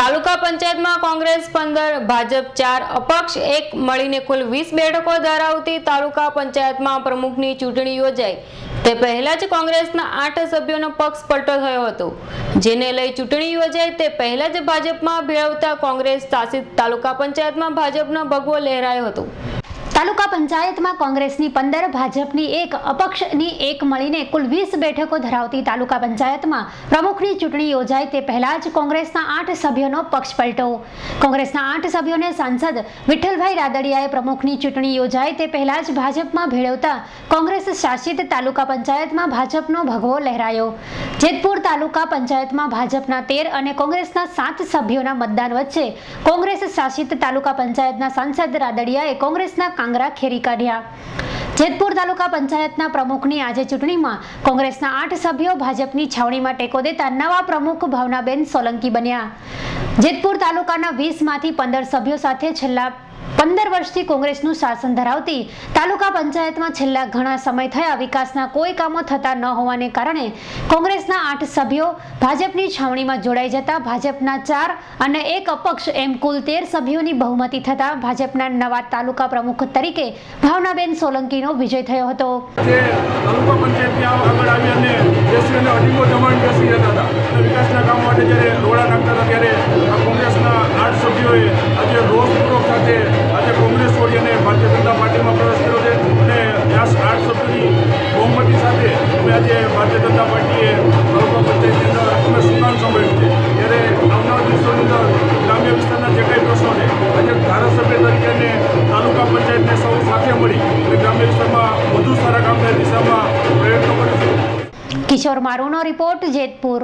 તાલુકા પંચાયતમાં કોંગ્રેસ પંદર, ભાજપ ચાર, અપક્ષ એક મળીને કુલ વીસ બેઠકો ધરાવતી તાલુકા પંચાયતમાં પ્રમુખની ચૂંટણી યોજાઈ. તે પહેલા જ કોંગ્રેસના આઠ સભ્યોનો પક્ષ પલટો થયો હતો. જેને લઈ ચૂંટણી યોજાઈ તે પહેલા જ ભાજપમાં ભેળવતા કોંગ્રેસ શાસિત તાલુકા પંચાયતમાં ભાજપનો ભગવો લહેરાયો હતો. તાલુકા પંચાયતમાં કોંગ્રેસની પંદર, ભાજપની એક, અપક્ષની એક મળીને કુલ વીસ બેઠકો ધરાવતી તાલુકા પંચાયતમાં પ્રમુખની ચૂંટણી યોજાય તે પહેલા જ કોંગ્રેસના આઠ સભ્યોનો પક્ષ પલટો. કોંગ્રેસના આઠ સભ્યોને સાંસદ વિઠ્ઠલભાઈ રાદડિયાએ પ્રમુખની ચૂંટણી યોજાય તે પહેલા જ ભાજપમાં ભેળવતા કોંગ્રેસ શાસિત તાલુકા પંચાયતમાં ભાજપનો ભગવો લહેરાયો. જેતપુર તાલુકા પંચાયતમાં ભાજપના તેર અને કોંગ્રેસના સાત સભ્યોના મતદાન વચ્ચે કોંગ્રેસ શાસિત તાલુકા પંચાયતના સાંસદ રાદડિયાએ કોંગ્રેસના કાંગરા ખેરી કાઢ્યા. જેતપુર તાલુકા પંચાયતના પ્રમુખની આજે ચૂંટણીમાં કોંગ્રેસના આઠ સભ્યો ભાજપની છાવણીમાં ટેકો દેતા નવા પ્રમુખ ભાવનાબેન સોલંકી બન્યા. જેતપુર તાલુકાના વીસમાંથી પંદર સભ્યો સાથે છેલ્લા પંદર વર્ષથી કોંગ્રેસનું શાસન ધરાવતી તાલુકા પંચાયતમાં છેલ્લા ઘણા સમય થયા વિકાસના કોઈ કામો થતા ન હોવાને કારણે કોંગ્રેસના આઠ સભ્યો ભાજપની છાવણીમાં જોડાઈ જતા ભાજપના ચાર અને એક અપક્ષ એમ કુલ તેર સભ્યોની બહુમતી થતા ભાજપના નવા તાલુકા પ્રમુખ તરીકે ભાવનાબેન સોલંકીનો વિજય થયો હતો. તાલુકા પંચાયતની આગળ આવી અને અમે આજે ભારતીય જનતા પાર્ટીએ તાલુકા પંચાયતની અંદર અમે સુકાન સંભાળ્યું છે. ત્યારે આવનાર દિવસોની અંદર ગ્રામ્ય વિસ્તારના જે કાંઈ પ્રશ્નો છે આજે ધારાસભ્ય તરીકે તાલુકા પંચાયતને સૌ સાથે મળી અને ગ્રામ્ય વિસ્તારમાં વધુ સારા કામની દિશામાં પ્રયત્નો કરીશું. કિશોર મારુનો રિપોર્ટ જેતપુર.